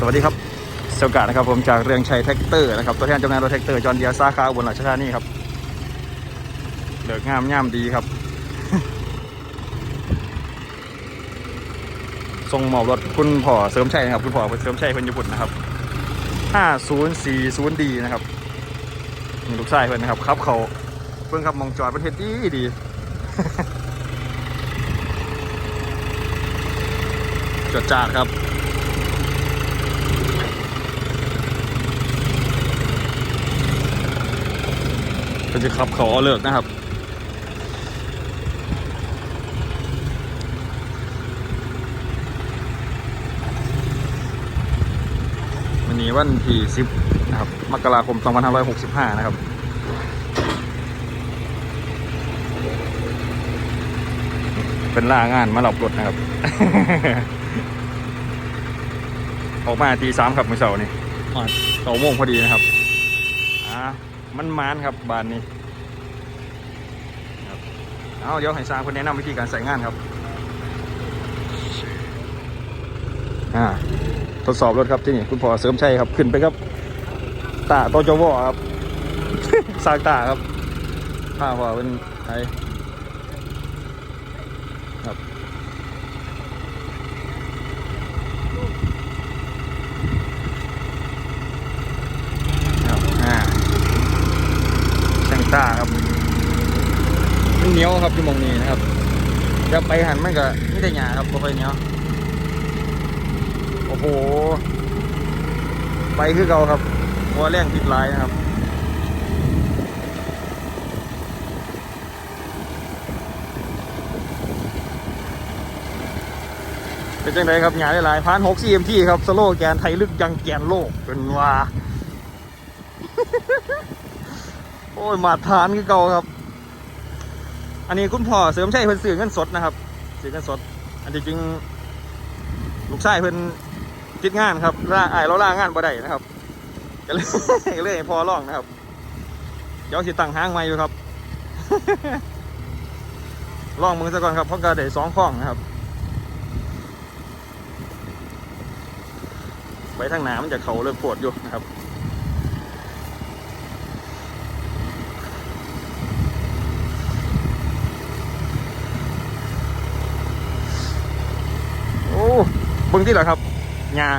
สวัสดีครับเซลกานะครับผมจากเรืองชัยแท็กเตอร์นะครับตัวแทนจำหน่ายรถแท็กเตอร์จอห์นเดียร์สาขาอุบลราชธานีครับเลิกงามย่ามดีครับส่งหมอบรถคุณพ่อเสริมชัยนะครับคุณพ่อเสริมชัยเป็นญี่ปุ่นนะครับ 5040D นะครับมีลูกชายเพื่อนนะครับครับเขาเพิ่งขับมองจอดประเทศดีดีจอดจาดครับ ก็จะขับเขาเอาเลิกนะครับวันนี้วันที่10นะครับมกราคม 2565 นะครับเป็นล่างานมาหลบรถนะครับ ออกมาตีสามครับเมื่อเช้านี่อ่าเก้าโมงพอดีนะครับอ่า มันมานครับบานนี้ครับเอาเดี๋ยวให้สร้างคนแนะนำวิธีการใส่งานครับอ่าทดสอบรถครับที่นี่คุณพ่อเสริมชัยครับขึ้นไปครับตาโตโจวอครับสร้างตาครับผ้าพ่อเป็นไทยครับ ครับอ่าช่าครับมันเหนียวครับที่มองนี้นะครับจะไปหันมันก็ไม่ได้หยาครับบ่ไปเหนียวโอ้โห ไปคือเก่าครับหัวแรงติดลายนะครับเป็นจังไดครับหยาได้หลายพันหกซีเอ็มทีครับสโลแกนไทยลึกยังแกนโลกเป็นว่า โอ้ยมาทานคือเก่าครับ อันนี้คุณพ่อเสริมใช่เพิ่นซื้อเงินสดนะครับซื้อเงินสด อันที่จริง ลูกชายเพิ่นติดงานครับล่าไอ้เราล่างานบ่ได้นะครับก็เลยก็เลยพอร้องนะครับ เดี๋ยวสิตั้งห้างใหม่อยู่ครับลองมือซะก่อนครับเพราะกระเดสองข้องนะครับไปทางหน้ามันจะเขาเลิกปวดอยู่นะครับ โอ้เบิ่งที่เหรอครับหญ้า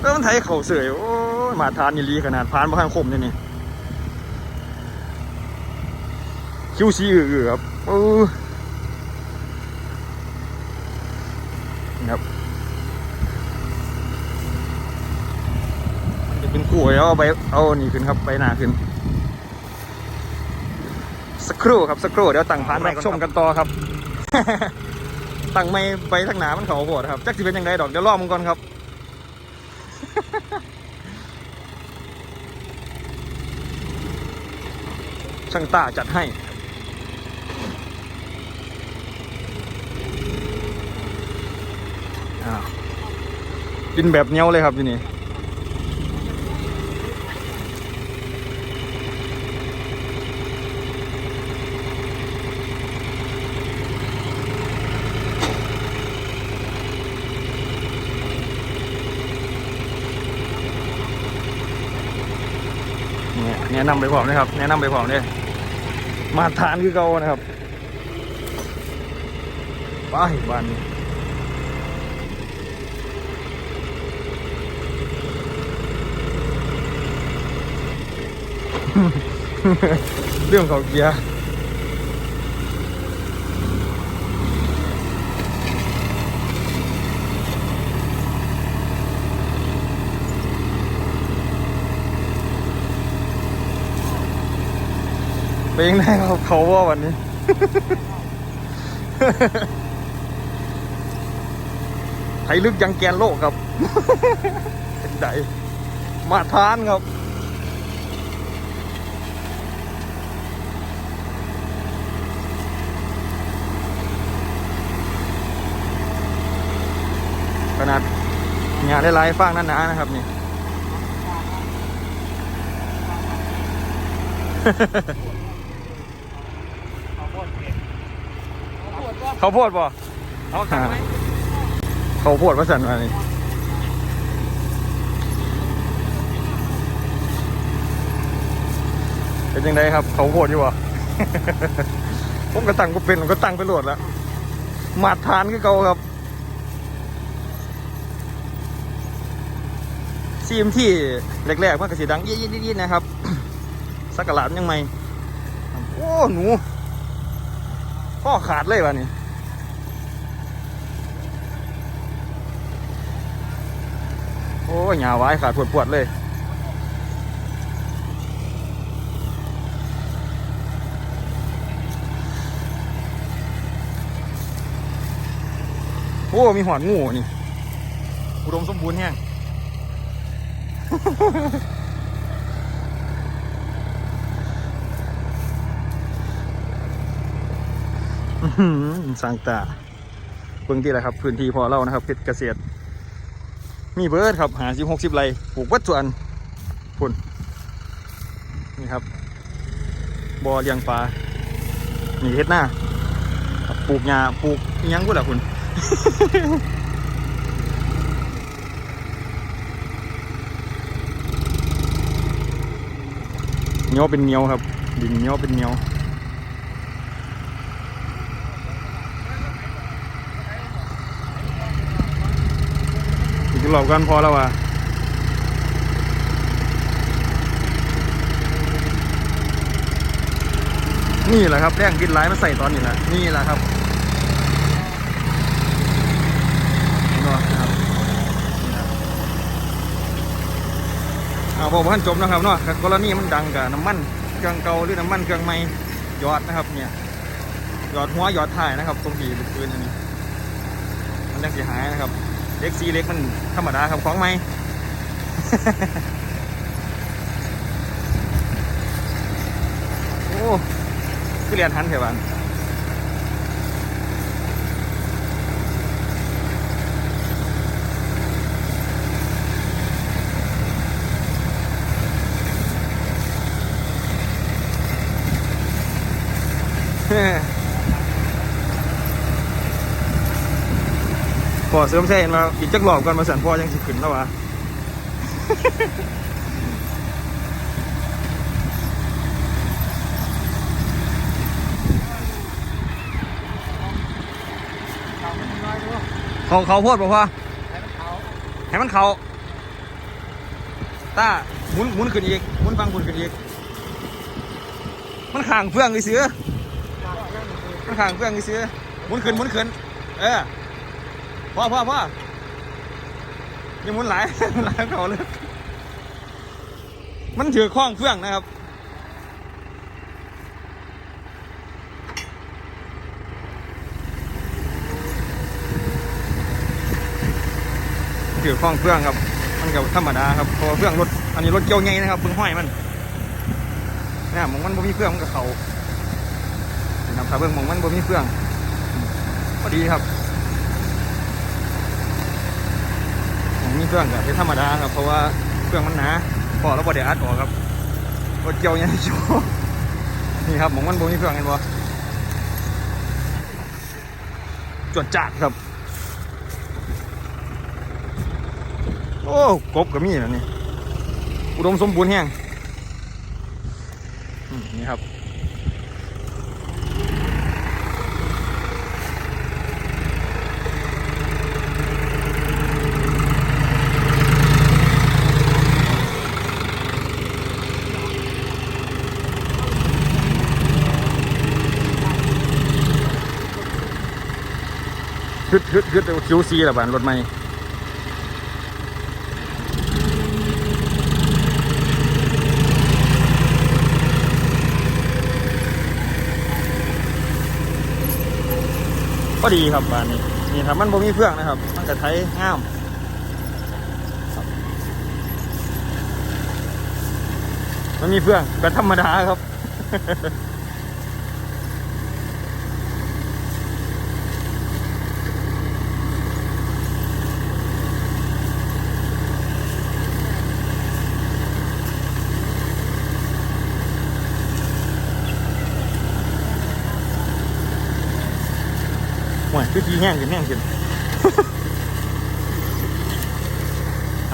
แล้วมันไทยเข่าเสยโอ้ยมาทานยีรีขนาดพานมาข้างคมนี่นี่คิวซีอือครับเออนี่ครับจะเป็นกล้วยเอาไปเอานี่ขึ้นครับไปหนาขึ้น สักครู่ครับสักครู่เดี๋ยวตั้งพานมาชมกันต่อครับ ตั้งไม่ไปทางหนามันเขาโหดครับจักสิเป็นยังไงดอกเดี๋ยวรอมึงก่อนครับ ช่างตาจัดให้อ่ากินแบบเนี้ยวเลยครับที่นี่เนี่ยแนะนำไปพร้อมนะครับ แนะนำไปพร้อมเลยมาทานคือเก่านะครับไปบ้านนี้เรื่องของเกียร์ เป็นยังไงครับเขาว่าวันนี้ ไทยลึกยังแกนโลกครับเป็นไดมาทานครับขนาดงานได้ไลายฟางนั่นนะนะครับนี่ เขาพูดป่เอาสั่ไหมเขาพูดว่าสั่นมาเลยเป็นยังไงครับ เขาโพดอยู่ว่ผมก็ตั้งก็เป็นผมก็ตั้งไปโหลดแล้วมาทานก็เก่าครับซีมที่แรกๆมันก็สีดังเยี่ยๆนะครับ สักกะหลาดยังไงโอ้ หนูพ่อขาดเลยวะนี่ อ้ยหยาไว้ขาดปวดๆเลยโอ้มีหอดงูนี่อุดมสมบูรณ์แห้งอื้อหือสร้างตาเบิ่งที่แหละครับ พื้นที่พอเล่านะครับเพชรเกษตร มีเบิร์ดครับหาสิบหกสิบไรปลูกวัดส่วนพุ่นนี่ครับบ่อเลี้ยงปลานี่เฮ็ดหน้าปลูกหญ้าปลูกยังกูละคุณเหนียวเป็นเหนียวครับ ดินเหนียวเป็นเหนียว อีกรอบกันพอแล้วว่ะนี่แหละครับแรงกินไลายมาใส่ตอนนี้แหละนี่แหละครับนี่เนาะนะครับเอาบอกว่าท่านจบนะครับเนาะกรณีมันดังกับน้ำมันเครื่องเก่าหรือน้ำมันเครื่องใหม่ยอดนะครับ เนี่ยยอดหัวยอดท้ายนะครับ ตรงที่ลูกปืนอันนี้มันยังเสียหายนะครับ เล็กซีเล็กมันธรรมดาครับของไหมโอ้คือเรียนทันเถอะวัน พอ เสริมใช่เห็นมาอีกจักหลอบก่อนมาสั่นพ่อยังสิขึ้นแล้ววะเขาเขาโพดบอกว่าให้มันเขาต้าหมุนหมุนขึ้นอีกหมุนฟังหมุนขึ้นอีก มันข่างเฟื่องอีเสือมันข่างเฟื่องอีเสือหมุนขึ้นหมุนขึ้น เออ พ่อพ่อพ่อยังมุนหลายหลายเขาเลยมันถือข้องเฟื่องนะครับถือข้องเฟื่องครับ มันกับธรรมดาครับเพราะเฟื่องรถอันนี้รถเกี่ยวไงนะครับเพิ่งห้อยมันนี่มองมันบ่มีเฟื่องมันกับเขานะครับถ้าเบิ่งมองมันบ่มีเฟื่องพอดีครับ มองมีเฟื่องก็เป็นธรรมดาครับ เพราะว่าเฟื่องมันหนาพอแล้วบ่ได้อัดออกครับรถเกี่ยวไงอยู่นี่ครับมองมันบ่มีเฟื่องเห็นบ่จวดจัดครับ โอ้กบก็มีนะนี่ อุดมสมบูรณ์แห้งนี่ครับ ฮึดฮึดคิวซีละบานรถใหม่ก็ดีครับบ้านนี้นี่ครับมันบ่มีเฟื่องนะครับ มันกระไทยงามมันมีเฟื่องก็ธรรมดาครับ คือทีแห้งขึ้นแห้งขึ้น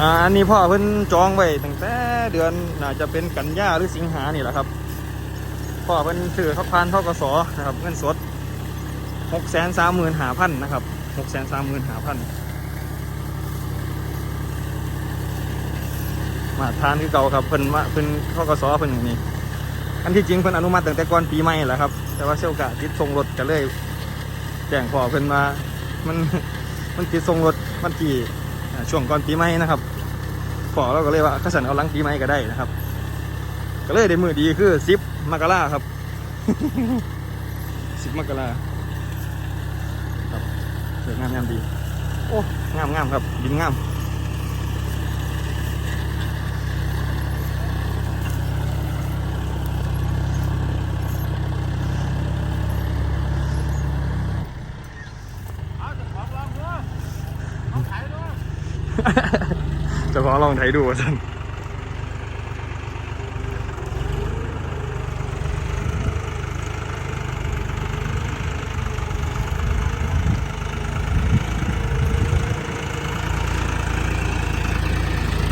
อ่าอันนี้พ่อเพิ่นจองไว้ตั้งแต่เดือนน่าจะเป็นกันยาหรือสิงหานี่แหละครับพ่อเป็นสื่อทบพานทกสนะครับเงินสดหกแสนสามหมื่นหาพันนะครับหกแสนสามหมื่นหาพันมาทานคือเก่าครับเพิ่นมาเพิ่นทกสเพิ่นอย่างนี้อันที่จริงเพิ่นอนุมัติตั้งแต่ก่อนปีใหม่แหละครับแต่ว่าเชี่ยวกะติดทรงรถก็เลย แจ้งพ่อเพิ่นมามันมันติดทรงรถวันที่อ่าช่วงก่อนปีใหม่นะครับพ่อเราก็เลยว่าข้าสันเอาหลังปีใหม่ก็ได้นะครับ ก็เลยได้มือดีคือซิปมกราครับซิปมกราครับสวยงามงามดี โอ้งามงามครับดินงาม ขอลองใช้ดูว่าท่าน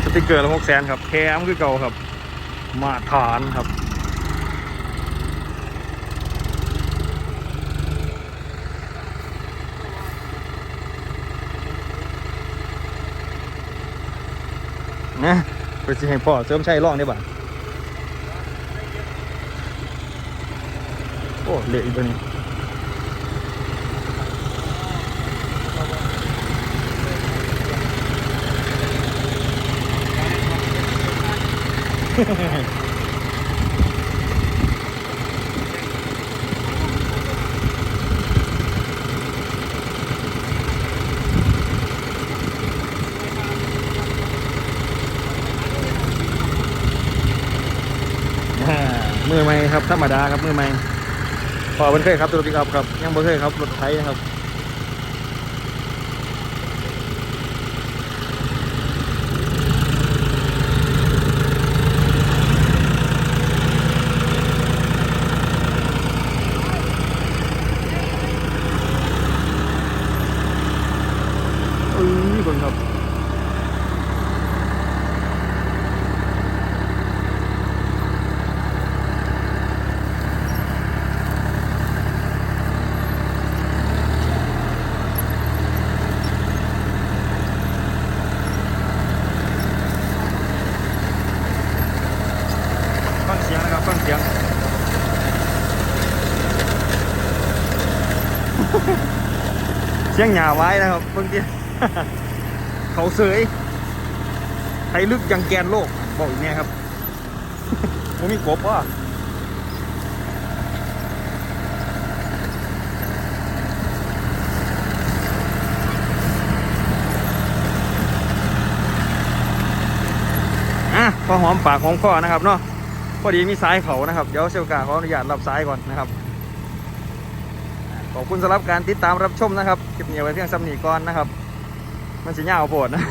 สติกเกอร์ละหกแสนครับแคมคือเก่าครับ มาฐานครับ นะไปสิให้พ่อเสริมใช้ร่องได้บ่าโอ้เละอีกตัวนี้อ่ามือใหม่ ครับธรรมดาครับมือใหม่พอมันเคยครับตัวปิกอัพครับยังบ่เคยครับรถไถนะครับเอ้ยคนครับ ฟังเสียงนะครับฟัง เสียงเสียงหยาไว้นะครับเพิ่งที่เขาเสยไทยลึกยังแกนโลกบอกอีกไงครับผมมีกบว่าอะพอหอมปากหอมคอนะครับเนาะ พอดีมีซ้ายเขานะครับ เดี๋ยวเซลกาขออนุญาตรับซ้ายก่อนนะครับ ขอบคุณสำหรับการติดตามรับชมนะครับคลิปนี้เอาไว้เพียงสำหนีก่อนนะครับ มันสิยาวโปวดนะ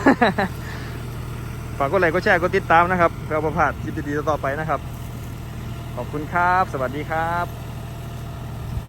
ฝากกดไลค์กดแชร์กดติดตามนะครับเพื่อประพาสคลิปดีๆต่อไปนะครับ ขอบคุณครับ สวัสดีครับ